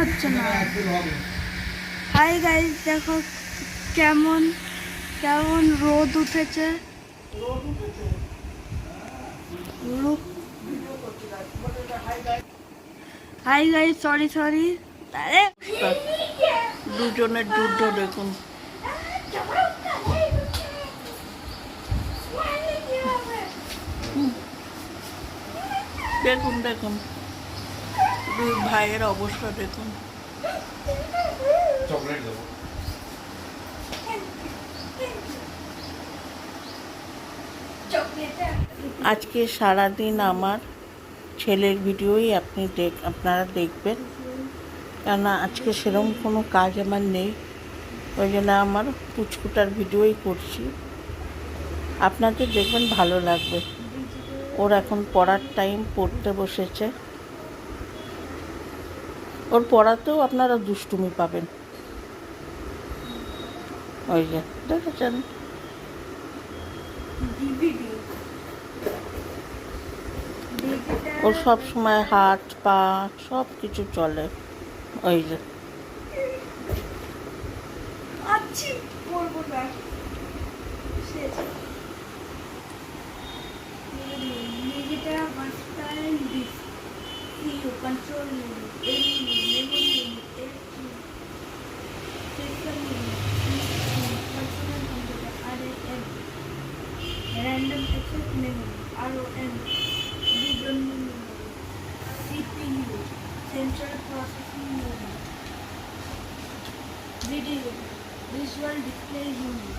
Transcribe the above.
হচ্ছে না। Hi guys দেখো কেমন কেমন রোদ উঠেছে? হাই গাইস সরি সরি দুজনের যুদ্ধ দেখুন। দেখুন দেখুন। ভাইয়ের অবস্থা দেখুন। চকলেট দেবো। আজকে সারাদিন আমার ছেলের ভিডিওই আপনি দেখ আপনারা দেখবেন। কেননা আজকে সেরকম কোনো কাজ আমার নেই। ওই জন্য আমার পুচকুটার ভিডিওই করছি। আপনাদের দেখবেন ভালো লাগবে। ওর এখন পড়ার টাইম পড়তে বসেছে। ওর পড়াতেও আপনারা দুষ্টুমি পাবেন। ওই যে, দেখেছেন? ওর সব সময় হাত, পা সব কিছু চলে। ওই যে। Random access memory. ROM. Read-only memory. CPU. Central processing unit. video visual display unit